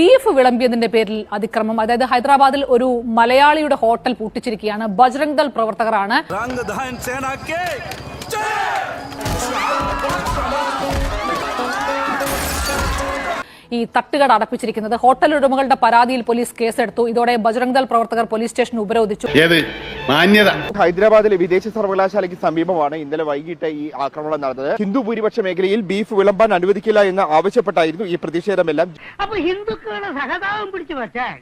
Beef വിളമ്പിയതിന്റെ പേരിൽ അതിക്രമം. അതായത് ഹൈദരാബാദിൽ ഒരു മലയാളിയുടെ ഹോട്ടൽ പൂട്ടിച്ചിരിക്കുകയാണ്. ബജ്രംഗ് ദൾ പ്രവർത്തകരാണ്. ഈ തട്ടുകട അടപ്പിച്ചിരിക്കുന്നത് ഹോട്ടൽ ഉടമകളുടെ പരാതിയിൽ പോലീസ് കേസെടുത്തു. ഇതോടെ ബജ്രംഗ് ദൾ പ്രവർത്തകർ പോലീസ് സ്റ്റേഷൻ ഉപരോധിച്ചു. മാന്യത. ഹൈദരാബാദിലെ വിദേശ സർവകലാശാലയ്ക്ക് സമീപമാണ് ഇന്നലെ വൈകിട്ട് ഈ ആക്രമണം നടന്നത്. ഹിന്ദു ഭൂരിപക്ഷ മേഖലയിൽ ബീഫ് വിളമ്പാൻ അനുവദിക്കില്ല എന്ന് ആവശ്യപ്പെട്ടായിരുന്നു ഈ പ്രതിഷേധമെല്ലാം. അപ്പൊ ഹിന്ദുക്കളുടെ സഹതാപം പിടിച്ചു വെച്ചാൽ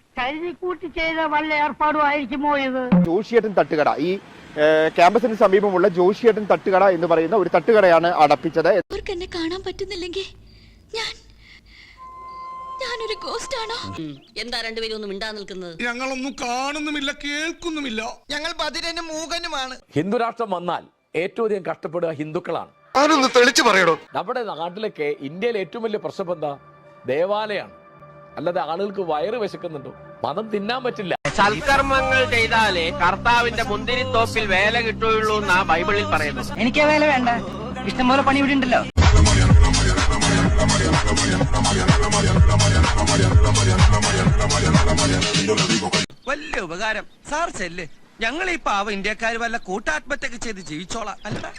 ചെയ്ത വല്ല ഏർപ്പാടും ആയിരിക്കുമോ ഇത്? ജോഷിയേട്ടൻ തട്ടുകട. ഈ ക്യാമ്പസിന് സമീപമുള്ള ജോഷിയേട്ടൻ തട്ടുകട എന്ന് പറയുന്ന ഒരു തട്ടുകടയാണ് അടപ്പിച്ചത്. അവർക്ക് എന്നെ കാണാൻ പറ്റുന്നില്ലെങ്കിൽ ഞാൻ ഞാനൊരു ഗോസ്റ്റ് ആണോ? എന്താ രണ്ടുപേരും ഒന്നും മിണ്ടാ നിൽക്കുന്നത്? ഞങ്ങളൊന്നും കാണുന്നുമില്ല കേൾക്കുന്നുമില്ല. ഞങ്ങൾ ബദിരനും മൂകനുമാണ്. ഹിന്ദുരാഷ്ട്രം വന്നാൽ ഏറ്റവും അധികം കഷ്ടപ്പെടുക ഹിന്ദുക്കളാണ്. തെളിച്ചു പറയണോ നമ്മുടെ നാട്ടിലൊക്കെ ഇന്ത്യയിലെ ഏറ്റവും വലിയ പ്രശ്നം എന്താ? ദേവാലയാണ്. അല്ലാതെ ആളുകൾക്ക് വയറ് വിശക്കുന്നുണ്ടോ? മതം തിന്നാൻ പറ്റില്ല. സൽക്കർമ്മങ്ങൾ ചെയ്താലേ കർത്താവിന്റെ മുന്തിരി തോപ്പിൽ വേല കിട്ടുകയുള്ളൂ എന്നാ ബൈബിളിൽ പറയുന്നത് എനിക്ക് വേല വേണ്ട. ഇഷ്ടംപോലെ പണി ഇവിടെ ഉണ്ടല്ലോ. വലിയ ഉപകാരം? സാർ ചെല്ലേ. ഞങ്ങൾ ഈ പാവ ഇന്ത്യക്കാർ വല്ല കൂട്ടാത്മത്തൊക്കെ ചെയ്ത് ജീവിച്ചോളാം. അല്ലടാ.